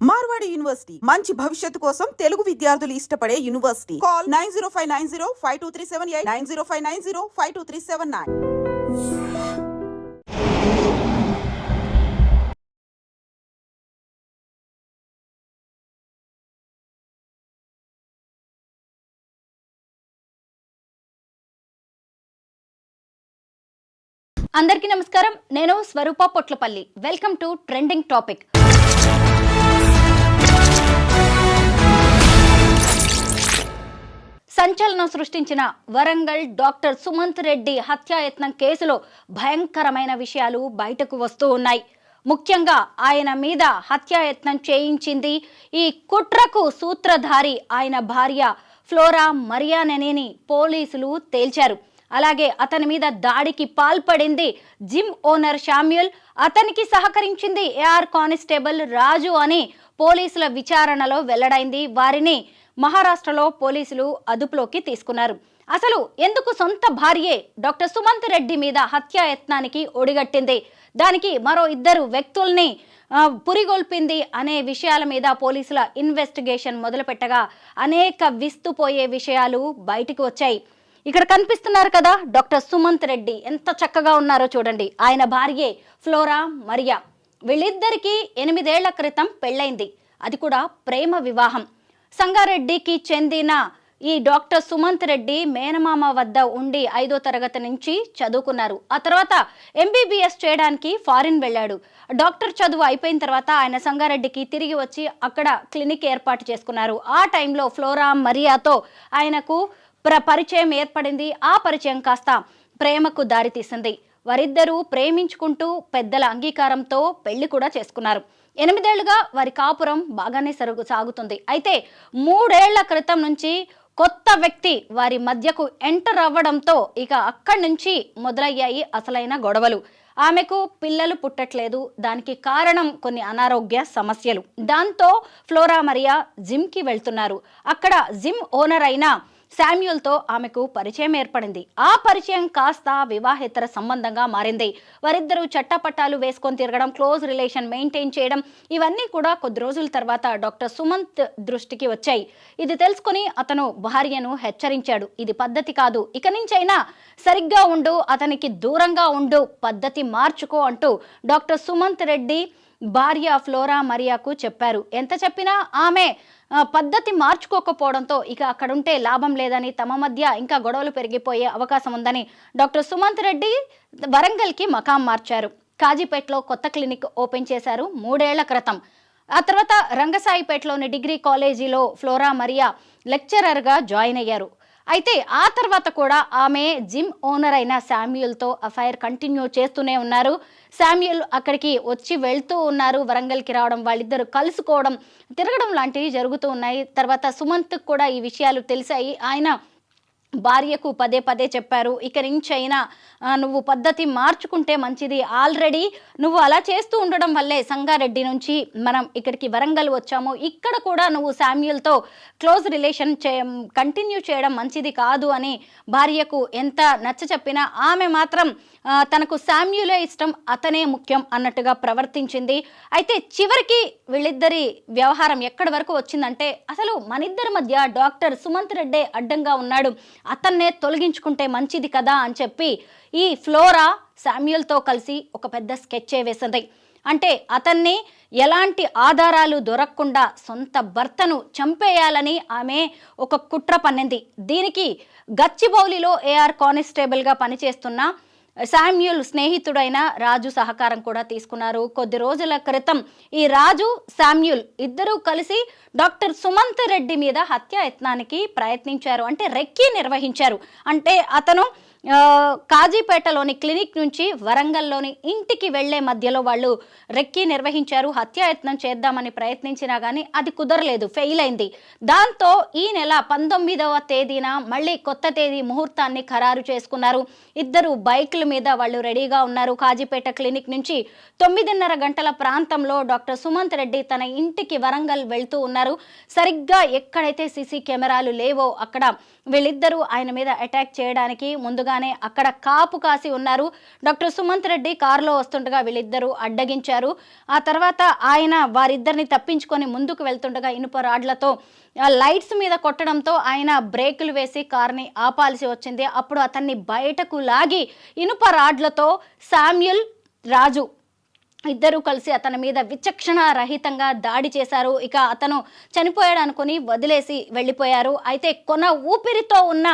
Marwadi university మంచి భవిష్యత్తు కోసం తెలుగు విద్యార్థులు ఇష్టపడే university. Call nine zero five nine zero five two three seven eight nine zero five nine zero five two three seven nine. అందరికీ నమస్కారం. నేను Swaroopa Potlapalli. Welcome to trending topic సంచలనం సృష్టించిన వరంగల్ డాక్టర్ సుమంత్ రెడ్డి హత్యాయత్నం కేసులో భయంకరమైన విషయాలు బయటకు వస్తూ ఉన్నాయి. ముఖ్యంగా ఆయన మీద హత్యాయత్నం చేయించింది ఈ కుట్రకు సూత్రధారి ఆయన భార్య ఫ్లోరా మరియాననేని పోలీసులు తేల్చారు. అలాగే అతని మీద దాడికి పాల్పడింది జిమ్ ఓనర్ షామ్యుల్ అతనికి సహకరించింది ఏఆర్ కానిస్టేబుల్ రాజు అని పోలీసుల విచారణలో వెల్లడైంది. వారిని మహారాష్ట్రలో పోలీసులు అదుపులోకి తీసుకున్నారు. అసలు ఎందుకు సొంత భార్యే డాక్టర్ సుమంత్ రెడ్డి మీద హత్యాయత్నానికి ఒడిగట్టింది? దానికి మరో ఇద్దరు వ్యక్తుల్ని పురిగొల్పింది అనే విషయాల మీద పోలీసుల ఇన్వెస్టిగేషన్ మొదలుపెట్టగా అనేక విస్తుపోయే విషయాలు బయటికి వచ్చాయి. ఇక్కడ కనిపిస్తున్నారు కదా డాక్టర్ సుమంత్ రెడ్డి ఎంత చక్కగా ఉన్నారో చూడండి. ఆయన భార్యే ఫ్లోరా మరియా. వీళ్ళిద్దరికీ ఎనిమిదేళ్ళ క్రితం పెళ్ళైంది. అది కూడా ప్రేమ వివాహం. సంగారెడ్డికి చెందిన ఈ డాక్టర్ సుమంత్ రెడ్డి మేనమామ వద్ద ఉండి ఐదో తరగతి నుంచి చదువుకున్నారు. ఆ తర్వాత ఎంబీబీఎస్ చేయడానికి ఫారిన్ వెళ్ళాడు. డాక్టర్ చదువు అయిపోయిన తర్వాత ఆయన సంగారెడ్డికి తిరిగి వచ్చి అక్కడ క్లినిక్ ఏర్పాటు చేసుకున్నారు. ఆ టైంలో ఫ్లోరా మరియాతో ఆయనకు ప్ర పరిచయం ఏర్పడింది. ఆ పరిచయం కాస్త ప్రేమకు దారితీసింది. వారిద్దరూ ప్రేమించుకుంటూ పెద్దల అంగీకారంతో పెళ్ళి కూడా చేసుకున్నారు. ఎనిమిదేళ్ళుగా వారి కాపురం బాగానే సరుగు సాగుతుంది. అయితే మూడేళ్ళ క్రితం నుంచి కొత్త వ్యక్తి వారి మధ్యకు ఎంటర్ అవ్వడంతో ఇక అక్కడి నుంచి మొదలయ్యాయి అసలైన గొడవలు. ఆమెకు పిల్లలు పుట్టట్లేదు. దానికి కారణం కొన్ని అనారోగ్య సమస్యలు. దాంతో ఫ్లోరా మరియా జిమ్కి వెళ్తున్నారు. అక్కడ జిమ్ ఓనర్ అయిన శామ్యుల్తో ఆమెకు పరిచయం ఏర్పడింది. ఆ పరిచయం కాస్త వివాహేతర సంబంధంగా మారింది. వారిద్దరూ చట్టపట్టాలు వేసుకొని తిరగడం క్లోజ్ రిలేషన్ మెయింటైన్ చేయడం ఇవన్నీ కూడా కొద్ది రోజుల తర్వాత డాక్టర్ సుమంత్ దృష్టికి వచ్చాయి. ఇది తెలుసుకుని అతను భార్యను హెచ్చరించాడు. ఇది పద్ధతి కాదు. ఇక నుంచైనా సరిగ్గా ఉండు అతనికి దూరంగా ఉండు పద్ధతి మార్చుకో అంటూ డాక్టర్ సుమంత్ రెడ్డి భార్య ఫ్లోరా మరియాకు చెప్పారు. ఎంత చెప్పినా ఆమె పద్ధతి మార్చుకోకపోవడంతో ఇక అక్కడుంటే లాభం లేదని తమ మధ్య ఇంకా గొడవలు పెరిగిపోయే అవకాశం ఉందని డాక్టర్ సుమంత్ రెడ్డి వరంగల్కి మకాం మార్చారు. కాజీపేటలో కొత్త క్లినిక్ ఓపెన్ చేశారు మూడేళ్ళ క్రితం. ఆ తర్వాత రంగసాయిపేటలోని డిగ్రీ కాలేజీలో ఫ్లోరా మరియా లెక్చరర్గా జాయిన్ అయ్యారు. అయితే ఆ తర్వాత కూడా ఆమె జిమ్ ఓనర్ అయిన శామ్యుల్తో అఫైర్ కంటిన్యూ చేస్తూనే ఉన్నారు. శామ్యుల్ అక్కడికి వచ్చి వెళ్తూ ఉన్నారు. వరంగల్కి రావడం వాళ్ళిద్దరు కలుసుకోవడం తిరగడం లాంటివి జరుగుతూ ఉన్నాయి. తర్వాత సుమంత్ కూడా ఈ విషయాలు తెలిసాయి. ఆయన భార్యకు పదే పదే చెప్పారు. ఇక నుంచైనా నువ్వు పద్ధతి మార్చుకుంటే మంచిది. ఆల్రెడీ నువ్వు అలా చేస్తూ ఉండడం వల్లే సంగారెడ్డి నుంచి మనం ఇక్కడికి వరంగల్ వచ్చాము. ఇక్కడ కూడా నువ్వు శామ్యుల్తో క్లోజ్ రిలేషన్ చే కంటిన్యూ చేయడం మంచిది కాదు అని భార్యకు ఎంత నచ్చ చెప్పినా ఆమె మాత్రం తనకు శామ్యులే ఇష్టం అతనే ముఖ్యం అన్నట్టుగా ప్రవర్తించింది. అయితే చివరికి వీళ్ళిద్దరి వ్యవహారం ఎక్కడి వరకు వచ్చిందంటే అసలు మనిద్దరి మధ్య డాక్టర్ సుమంత్ రెడ్డే అడ్డంగా ఉన్నాడు. అతన్నే తొలగించుకుంటే మంచిది కదా అని చెప్పి ఈ ఫ్లోరా శామ్యుల్తో కలిసి ఒక పెద్ద స్కెచ్ వేసింది. అంటే అతన్ని ఎలాంటి ఆధారాలు దొరకకుండా సొంత భర్తను చంపేయాలని ఆమె ఒక కుట్ర పన్నింది. దీనికి గచ్చిబౌలిలో ఏఆర్ కానిస్టేబుల్గా పనిచేస్తున్న శామ్యుల్ స్నేహితుడైన రాజు సహకారం కూడా తీసుకున్నారు. కొద్ది రోజుల క్రితం ఈ రాజు శామ్యుల్ ఇద్దరూ కలిసి డాక్టర్ సుమంత్ రెడ్డి మీద హత్యాయత్నానికి ప్రయత్నించారు. అంటే రెక్కి నిర్వహించారు. అంటే అతను కాజీపేటలోని క్లినిక్ నుంచి వరంగల్లోని ఇంటికి వెళ్ళే మధ్యలో వాళ్ళు రెక్కి నిర్వహించారు. హత్యాయత్నం చేద్దామని ప్రయత్నించినా కానీ అది కుదరలేదు ఫెయిల్ అయింది. దాంతో ఈ నెల పంతొమ్మిదవ తేదీన మళ్ళీ కొత్త తేదీ ముహూర్తాన్ని ఖరారు చేసుకున్నారు. ఇద్దరు బైకుల మీద వాళ్ళు రెడీగా ఉన్నారు. కాజీపేట క్లినిక్ నుంచి తొమ్మిదిన్నర గంటల ప్రాంతంలో డాక్టర్ సుమంత్ రెడ్డి తన ఇంటికి వరంగల్ వెళ్తూ ఉన్నారు. సరిగ్గా ఎక్కడైతే సీసీ కెమెరాలు లేవో అక్కడ వీళ్ళిద్దరూ ఆయన మీద అటాక్ చేయడానికి ముందుగా ఉండగానే అక్కడ కాపు కాసి ఉన్నారు. డాక్టర్ సుమంత్ రెడ్డి కారులో వస్తుండగా వీళ్ళిద్దరూ అడ్డగించారు. ఆ తర్వాత ఆయన వారిద్దరిని తప్పించుకొని ముందుకు వెళ్తుండగా ఇనుప రాడ్లతో లైట్స్ మీద కొట్టడంతో ఆయన బ్రేకులు వేసి కార్ని ఆపాల్సి వచ్చింది. అప్పుడు అతన్ని బయటకు లాగి ఇనుప రాడ్లతో శామ్యుల్ రాజు ఇద్దరూ కలిసి అతని మీద విచక్షణ రహితంగా దాడి చేశారు. ఇక అతను చనిపోయాడు అనుకుని వదిలేసి వెళ్ళిపోయారు. అయితే కొన ఊపిరితో ఉన్న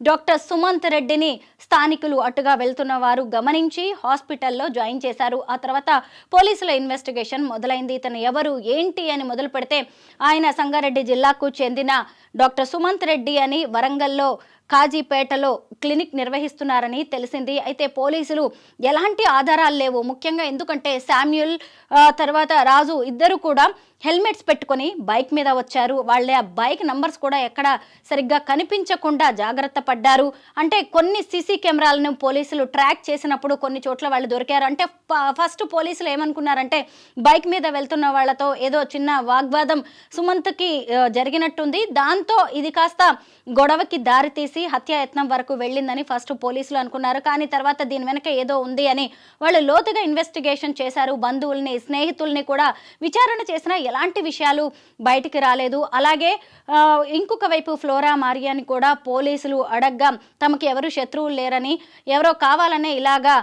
డాక్టర్ సుమంత్ రెడ్డిని స్థానికులు అటుగా వెళ్తున్న వారు గమనించి హాస్పిటల్లో జాయిన్ చేశారు. ఆ తర్వాత పోలీసుల ఇన్వెస్టిగేషన్ మొదలైంది. ఇతను ఎవరు ఏంటి అని మొదలు పెడితే ఆయన సంగారెడ్డి జిల్లాకు చెందిన డాక్టర్ సుమంత్ రెడ్డి అని వరంగల్లో కాజీపేటలో క్లినిక్ నిర్వహిస్తున్నారని తెలిసింది. అయితే పోలీసులు ఎలాంటి ఆధారాలు లేవు. ముఖ్యంగా ఎందుకంటే శామ్యుల్ తర్వాత రాజు ఇద్దరు కూడా హెల్మెట్స్ పెట్టుకొని బైక్ మీద వచ్చారు. వాళ్ళ బైక్ నంబర్స్ కూడా ఎక్కడ సరిగ్గా కనిపించకుండా జాగ్రత్త పడ్డారు. అంటే కొన్ని సీసీ కెమెరాలను పోలీసులు ట్రాక్ చేసినప్పుడు కొన్ని చోట్ల వాళ్ళు దొరికారు. అంటే ఫస్ట్ పోలీసులు ఏమనుకున్నారంటే బైక్ మీద వెళ్తున్న వాళ్ళతో ఏదో చిన్న వాగ్వాదం సుమంత్కి జరిగినట్టుంది. దాంతో ఇది కాస్త గొడవకి దారితీసి హత్యాయత్నం వరకు వెళ్ళిందని ఫస్ట్ పోలీసులు అనుకున్నారు. కానీ తర్వాత దీని వెనక ఏదో ఉంది అని వాళ్ళు లోతుగా ఇన్వెస్టిగేషన్ చేశారు. బంధువుల్ని స్నేహితుల్ని కూడా విచారణ చేసినా ఎలాంటి విషయాలు బయటికి రాలేదు. అలాగే ఇంకొక వైపు ఫ్లోరా మారియాని కూడా పోలీసులు అడగ్గా తమకు ఎవరు శత్రువులు లేరని ఎవరో కావాలనే ఇలాగా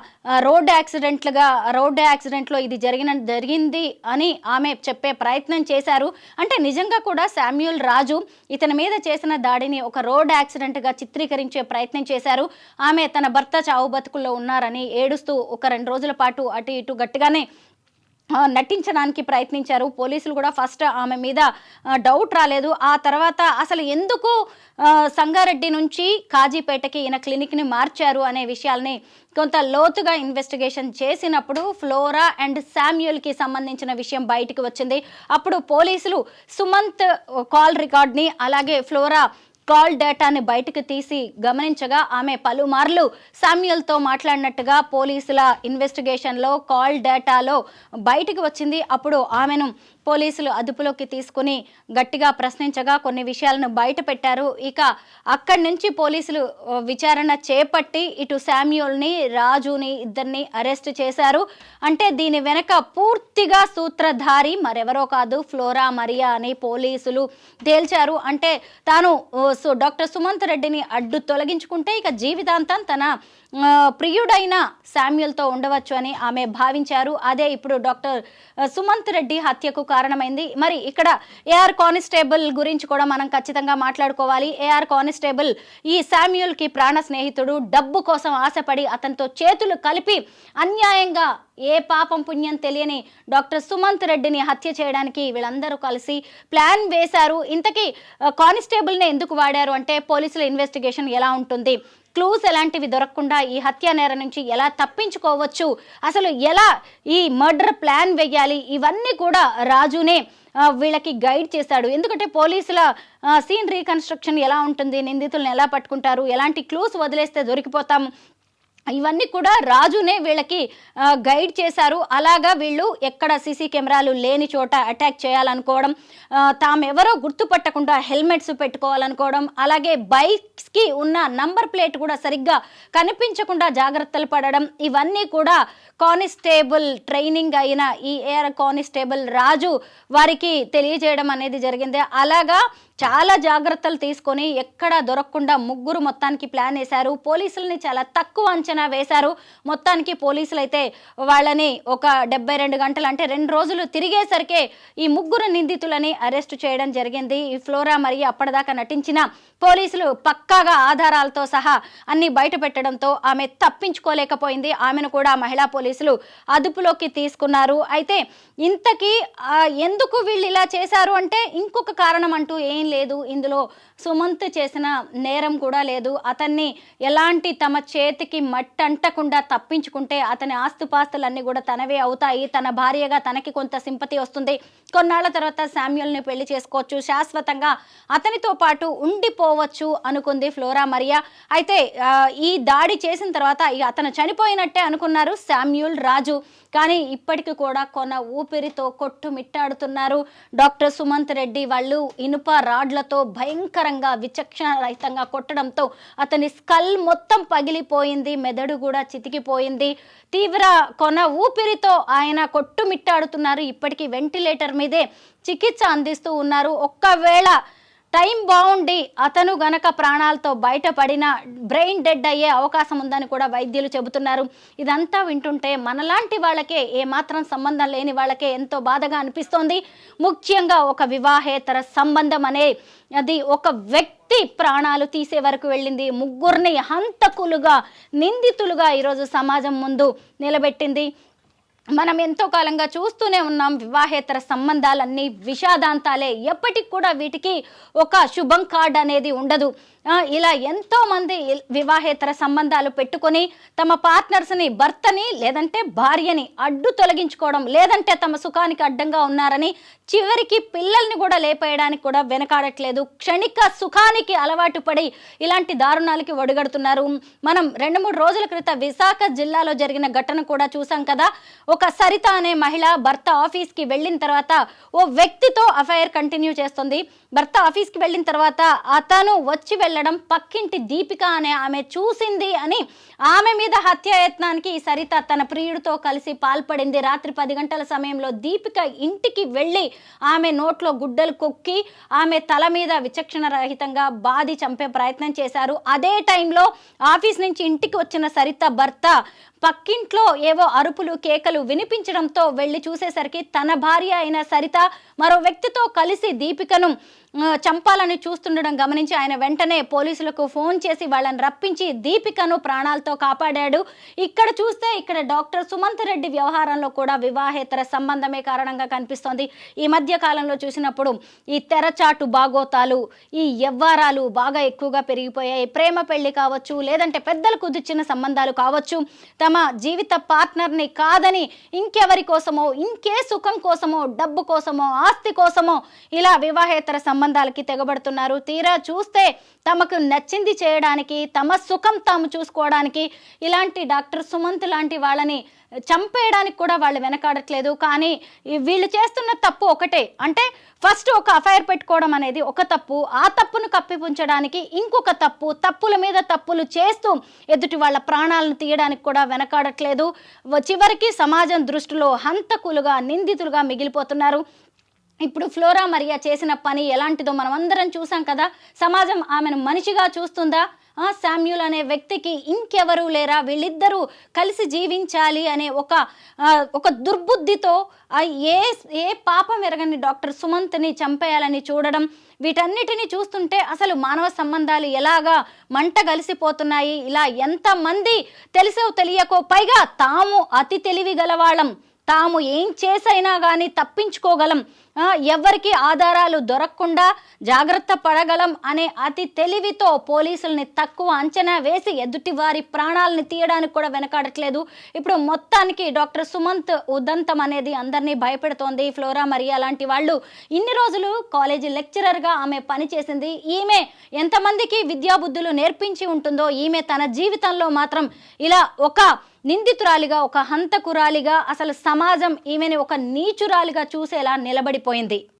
రోడ్డు రోడ్ యాక్సిడెంట్లుగా రోడ్ యాక్సిడెంట్లో ఇది జరిగిన జరిగింది అని ఆమె చెప్పే ప్రయత్నం చేశారు. అంటే నిజంగా కూడా శామ్యూల్ రాజు ఇతని మీద చేసిన దాడిని ఒక రోడ్ యాక్సిడెంట్గా చిత్రీకరించే ప్రయత్నం చేశారు. ఆమె తన భర్త చావు బతుకుల్లో ఉన్నారని ఏడుస్తూ ఒక రెండు రోజుల పాటు అటు ఇటు గట్టిగానే నటించడానికి ప్రయత్నించారు. పోలీసులు కూడా ఫస్ట్ ఆమె మీద డౌట్ రాలేదు. ఆ తర్వాత అసలు ఎందుకు సంగారెడ్డి నుంచి కాజీపేటకి ఈయన క్లినిక్ని మార్చారు అనే విషయాల్ని కొంత లోతుగా ఇన్వెస్టిగేషన్ చేసినప్పుడు ఫ్లోరా అండ్ శామ్యుల్కి సంబంధించిన విషయం బయటికి వచ్చింది. అప్పుడు పోలీసులు సుమంత్ కాల్ రికార్డ్ని అలాగే ఫ్లోరా కాల్ డేటాని బయటకు తీసి గమనించగా ఆమె పలుమార్లు సామ్యుల్తో మాట్లాడినట్టుగా పోలీసుల ఇన్వెస్టిగేషన్లో కాల్ డేటాలో బయటకు వచ్చింది. అప్పుడు ఆమెను పోలీసులు అదుపులోకి తీసుకుని గట్టిగా ప్రశ్నించగా కొన్ని విషయాలను బయట పెట్టారు. ఇక అక్కడి నుంచి పోలీసులు విచారణ చేపట్టి ఇటు శామ్యుల్ని రాజుని ఇద్దరిని అరెస్ట్ చేశారు. అంటే దీని వెనక పూర్తిగా సూత్రధారి మరెవరో కాదు ఫ్లోరా మరియా అని పోలీసులు తేల్చారు. అంటే తాను సో డాక్టర్ సుమంత్ రెడ్డిని అడ్డు తొలగించుకుంటే ఇక జీవితాంతం తన ప్రియుడైన శామ్యుల్తో ఉండవచ్చు అని ఆమె భావించారు. అదే ఇప్పుడు డాక్టర్ సుమంత్ రెడ్డి హత్యకు కారణమైంది. మరి ఇక్కడ ఏఆర్ కానిస్టేబుల్ గురించి కూడా మనం ఖచ్చితంగా మాట్లాడుకోవాలి. ఏఆర్ కానిస్టేబుల్ ఈ శామ్యుల్కి ప్రాణ స్నేహితుడు డబ్బు కోసం ఆశపడి అతనితో చేతులు కలిపి అన్యాయంగా ఏ పాపం పుణ్యం తెలియని డాక్టర్ సుమంత్ రెడ్డిని హత్య చేయడానికి వీళ్ళందరూ కలిసి ప్లాన్ వేశారు. ఇంతకీ కానిస్టేబుల్ని ఎందుకు వాడారు? అంటే పోలీసుల ఇన్వెస్టిగేషన్ ఎలా ఉంటుంది? క్లూస్ ఎలాంటివి దొరకకుండా ఈ హత్యా నేర నుంచి ఎలా తప్పించుకోవచ్చు? అసలు ఎలా ఈ మర్డర్ ప్లాన్ వేయాలి? ఇవన్నీ కూడా రాజునే వీళ్ళకి గైడ్ చేశాడు. ఎందుకంటే పోలీసుల సీన్ రీకన్స్ట్రక్షన్ ఎలా ఉంటుంది? నిందితులను ఎలా పట్టుకుంటారు? ఎలాంటి క్లూస్ వదిలేస్తే దొరికిపోతాం? ఇవన్నీ కూడా రాజునే వీళ్ళకి గైడ్ చేశారు. అలాగా వీళ్ళు ఎక్కడ సీసీ కెమెరాలు లేని చోట అటాక్ చేయాలనుకోవడం తామెవరో గుర్తుపట్టకుండా హెల్మెట్స్ పెట్టుకోవాలనుకోవడం అలాగే బైక్స్కి ఉన్న నంబర్ ప్లేట్ కూడా సరిగ్గా కనిపించకుండా జాగ్రత్తలు పడడం ఇవన్నీ కూడా కానిస్టేబుల్ ట్రైనింగ్ అయిన ఈ ఏఆర్ కానిస్టేబుల్ రాజు వారికి తెలియజేయడం అనేది జరిగింది. అలాగా చాలా జాగ్రత్తలు తీసుకొని ఎక్కడ దొరకకుండా ముగ్గురు మొత్తానికి ప్లాన్ వేశారు. పోలీసులని చాలా తక్కువ అంచనా వేశారు. మొత్తానికి పోలీసులు అయితే వాళ్ళని ఒక డెబ్బై రెండు గంటలు అంటే రెండు రోజులు తిరిగేసరికే ఈ ముగ్గురు నిందితులని అరెస్ట్ చేయడం జరిగింది. ఈ ఫ్లోరా మరియు అప్పటిదాకా నటించిన పోలీసులు పక్కాగా ఆధారాలతో సహా అన్ని బయట పెట్టడంతో ఆమె తప్పించుకోలేకపోయింది. ఆమెను కూడా మహిళా పోలీసులు అదుపులోకి తీసుకున్నారు. అయితే ఇంతకీ ఎందుకు వీళ్ళు ఇలా చేశారు అంటే ఇంకొక కారణం అంటూ ఏం లేదు ఇందులో సుమంత్ చేసిన నేరం కూడా లేదు. అతన్ని ఎలాంటి తమ చేతికి మట్టంటకుండా తప్పించుకుంటే అతని ఆస్తుపాస్తులన్నీ కూడా తనవే అవుతాయి. తన భార్యగా తనకి కొంత సింపతి వస్తుంది. కొన్నాళ్ళ తర్వాత శామ్యుల్ని పెళ్ళి చేసుకోవచ్చు. శాశ్వతంగా అతనితో పాటు ఉండిపోవచ్చు అనుకుంది ఫ్లోరా మరియా. అయితే ఈ దాడి చేసిన తర్వాత ఇక అతను చనిపోయినట్టే అనుకున్నారు శామ్యూల్ రాజు. కానీ ఇప్పటికీ కూడా కొన ఊపిరితో కొట్టుమిట్టాడుతున్నారు డాక్టర్ సుమంత్ రెడ్డి. వాళ్ళు ఇనుప రాడ్లతో భయంకరంగా విచక్షణ రహితంగా కొట్టడంతో అతని స్కల్ మొత్తం పగిలిపోయింది మెదడు కూడా చితికిపోయింది. తీవ్ర కొన ఊపిరితో ఆయన కొట్టుమిట్టాడుతున్నారు. ఇప్పటికీ వెంటిలేటర్ మీదే చికిత్స అందిస్తూ ఉన్నారు. ఒక్కవేళ టైం బాగుండి అతను గనక ప్రాణాలతో బయటపడిన బ్రెయిన్ డెడ్ అయ్యే అవకాశం ఉందని కూడా వైద్యులు చెబుతున్నారు. ఇదంతా వింటుంటే మనలాంటి వాళ్ళకే ఏమాత్రం సంబంధం లేని వాళ్ళకే ఎంతో బాధగా అనిపిస్తోంది. ముఖ్యంగా ఒక వివాహేతర సంబంధం అనే అది ఒక వ్యక్తి ప్రాణాలు తీసే వరకు వెళ్ళింది. ముగ్గురిని హంతకులుగా నిందితులుగా ఈరోజు సమాజం ముందు నిలబెట్టింది. మనం ఎంతో కాలంగా చూస్తూనే ఉన్నాం వివాహేతర సంబంధాలన్నీ విషాదాంతాలే. ఎప్పటికి కూడా వీటికి ఒక శుభం కార్డ్ అనేది ఉండదు. ఇలా ఎంతో మంది వివాహేతర సంబంధాలు పెట్టుకొని తమ పార్ట్నర్స్ని భర్తని లేదంటే భార్యని అడ్డు తొలగించుకోవడం లేదంటే తమ సుఖానికి అడ్డంగా ఉన్నారని చివరికి పిల్లల్ని కూడా లేపేయడానికి కూడా వెనకాడట్లేదు. క్షణిక సుఖానికి అలవాటు పడి ఇలాంటి దారుణాలకి ఒడిగడుతున్నారు. మనం రెండు మూడు రోజుల క్రితం విశాఖ జిల్లాలో జరిగిన ఘటన కూడా చూసాం కదా. ఒక సరిత అనే మహిళ భర్త ఆఫీస్కి వెళ్ళిన తర్వాత ఓ వ్యక్తితో అఫైర్ కంటిన్యూ చేస్తుంది. భర్త ఆఫీస్కి వెళ్ళిన తర్వాత అతను వచ్చి వెళ్ళడం పక్కింటి దీపిక అనే ఆమె చూసింది అని ఆమె మీద హత్యాయత్నానికి ఈ సరిత తన ప్రియుడితో కలిసి పాల్పడింది. రాత్రి పది గంటల సమయంలో దీపిక ఇంటికి వెళ్ళి ఆమె నోట్లో గుడ్డలు కొక్కి ఆమె తల మీద విచక్షణ రహితంగా బాధి చంపే ప్రయత్నం చేశారు. అదే టైంలో ఆఫీస్ నుంచి ఇంటికి వచ్చిన సరిత భర్త పక్కింట్లో ఏవో అరుపులు కేకలు వినిపించడంతో వెళ్ళి చూసేసరికి తన భార్య అయిన సరిత మరో వ్యక్తితో కలిసి దీపికను చంపాలని చూస్తుండడం గమనించి ఆయన వెంటనే పోలీసులకు ఫోన్ చేసి వాళ్ళని రప్పించి దీపికను ప్రాణాలతో కాపాడాడు. ఇక్కడ చూస్తే ఇక్కడ డాక్టర్ సుమంత్ రెడ్డి వ్యవహారంలో కూడా వివాహేతర సంబంధమే కారణంగా కనిపిస్తోంది. ఈ మధ్య కాలంలో చూసినప్పుడు ఈ తెరచాటు బాగోతాలు ఈ వ్యవహారాలు బాగా ఎక్కువగా పెరిగిపోయాయి. ప్రేమ పెళ్ళి కావచ్చు లేదంటే పెద్దలు కుదిర్చిన సంబంధాలు కావచ్చు. తమ జీవిత పార్ట్నర్ని కాదని ఇంకెవరి కోసమో ఇంకే సుఖం కోసమో డబ్బు కోసమో ఆస్తి కోసమో ఇలా వివాహేతర సంబంధాలకి తెగబడుతున్నారు. తీరా చూస్తే తమకు నచ్చింది చేయడానికి తమ సుఖం తాము చూసుకోవడానికి ఇలాంటి డాక్టర్ సుమంత్ లాంటి వాళ్ళని చంపేయడానికి కూడా వాళ్ళు వెనకాడట్లేదు. కానీ వీళ్ళు చేస్తున్న తప్పు ఒకటే. అంటే ఫస్ట్ ఒక అఫైర్ పెట్టుకోవడం అనేది ఒక తప్పు. ఆ తప్పును కప్పిపుంచడానికి ఇంకొక తప్పు. తప్పుల మీద తప్పులు చేస్తూ ఎదుటి వాళ్ళ ప్రాణాలను తీయడానికి కూడా వెనకాడట్లేదు. చివరికి సమాజం దృష్టిలో హంతకులుగా నిందితులుగా మిగిలిపోతున్నారు. ఇప్పుడు ఫ్లోరా మరియా చేసిన పని ఎలాంటిదో మనం అందరం చూసాం కదా. సమాజం ఆమెను మనిషిగా చూస్తుందా? ఆ, శామ్యూల్ అనే వ్యక్తికి ఇంకెవరూ లేరా? వీళ్ళిద్దరూ కలిసి జీవించాలి అనే ఒక ఒక దుర్బుద్ధితో ఏ ఏ పాపం ఎరగని డాక్టర్ సుమంత్ని చంపేయాలని చూడడం వీటన్నిటిని చూస్తుంటే అసలు మానవ సంబంధాలు ఎలాగా మంట కలిసిపోతున్నాయి? ఇలా ఎంతమంది తెలిసో తెలియకో పైగా తాము అతి తెలివి గలవాళ్ళం. తాము ఏం చేసైనా కానీ తప్పించుకోగలం. ఎవరికి ఆధారాలు దొరకకుండా జాగ్రత్త పడగలం అనే అతి తెలివితో పోలీసుల్ని తక్కువ అంచనా వేసి ఎదుటి వారి ప్రాణాలని తీయడానికి కూడా వెనకాడట్లేదు. ఇప్పుడు మొత్తానికి డాక్టర్ సుమంత్ ఉదంతం అనేది అందరినీ భయపెడుతోంది. ఫ్లోరా మరియా లాంటి వాళ్ళు ఇన్ని రోజులు కాలేజీ లెక్చరర్గా ఆమె పనిచేసింది ఈమె ఎంతమందికి విద్యాబుద్ధులు నేర్పించి ఉంటుందో ఈమె తన జీవితంలో మాత్రం ఇలా ఒక నిందితురాలిగా ఒక హంతకురాలిగా అసలు సమాజం ఈమెని ఒక నీచురాలిగా చూసేలా నిలబడి నిలబడిపోయింది